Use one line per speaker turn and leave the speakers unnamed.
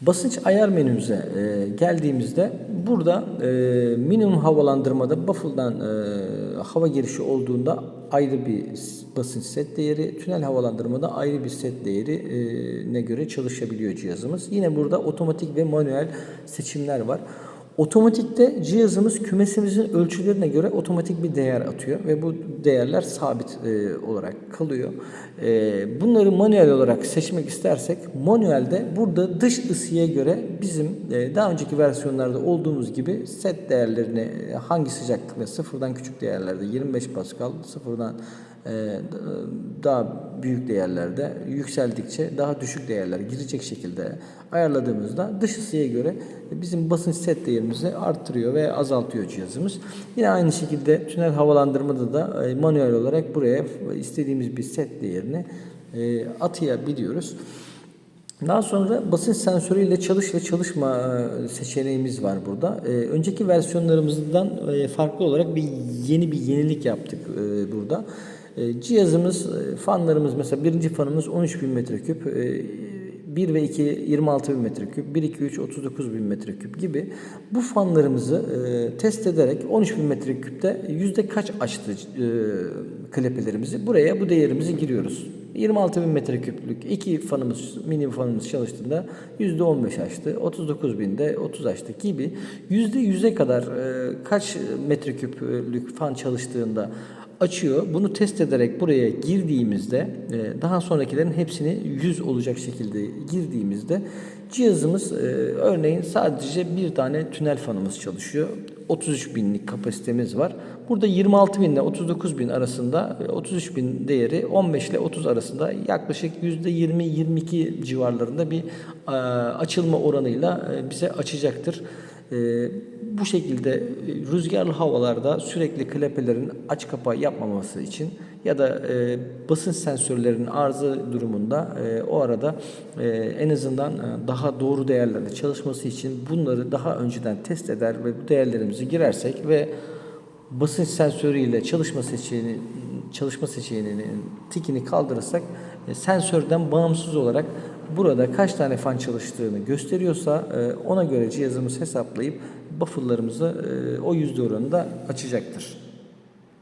Basınç ayar menümüze e, geldiğimizde burada e, minimum havalandırmada baffle'dan e, hava girişi olduğunda ayrı bir basınç set değeri, tünel havalandırmada ayrı bir set değeri e, göre çalışabiliyor cihazımız. Yine burada otomatik ve manuel seçimler var. Otomatikte cihazımız kümesimizin ölçülerine göre otomatik bir değer atıyor ve bu değerler sabit e, olarak kalıyor. E, bunları manuel olarak seçmek istersek manuelde burada dış ısıya göre bizim e, daha önceki versiyonlarda olduğumuz gibi set değerlerini e, hangi sıcaklıkta sıfırdan küçük değerlerde 25 Pascal sıfırdan daha büyük değerlerde yükseldikçe daha düşük değerler girecek şekilde ayarladığımızda dış ısıya göre bizim basınç set değerimizi arttırıyor ve azaltıyor cihazımız. Yine aynı şekilde tünel havalandırmada da e, manuel olarak buraya istediğimiz bir set değerini e, atayabiliyoruz. Daha sonra basınç sensörüyle çalış ve çalışma e, seçeneğimiz var burada. E, önceki versiyonlarımızdan e, farklı olarak bir yeni bir yenilik yaptık e, burada. E, cihazımız, e, fanlarımız mesela birinci fanımız 13.000 metreküp, e, 1 ve 2 26 bin metreküp, 1 2 3 39 bin metreküp gibi bu fanlarımızı e, test ederek 13 bin metreküpte yüzde kaç açtı e, klepelerimizi buraya bu değerimizi giriyoruz. 26 bin metreküplük iki fanımız, mini fanımız çalıştığında yüzde 15 açtı, 39 binde 30 açtı gibi yüzde yüze kadar e, kaç metreküplük fan çalıştığında açıyor. Bunu test ederek buraya girdiğimizde e, daha sonrakilerin hepsini 100 olacak şekilde girdiğimizde cihazımız e, örneğin sadece bir tane tünel fanımız çalışıyor. 33 binlik kapasitemiz var. Burada 26 bin ile 39 bin arasında e, 33 bin değeri 15 ile 30 arasında yaklaşık %20-22 civarlarında bir e, açılma oranıyla e, bize açacaktır. Ee, bu şekilde e, rüzgarlı havalarda sürekli klepelerin aç kapa yapmaması için ya da e, basınç sensörlerinin arıza durumunda e, o arada e, en azından e, daha doğru değerlerde çalışması için bunları daha önceden test eder ve bu değerlerimizi girersek ve basınç sensörüyle çalışma seçeneğini çalışma seçeneğinin tikini kaldırırsak e, sensörden bağımsız olarak burada kaç tane fan çalıştığını gösteriyorsa e, ona göre cihazımız hesaplayıp baffle'larımızı e, o yüzde oranında açacaktır.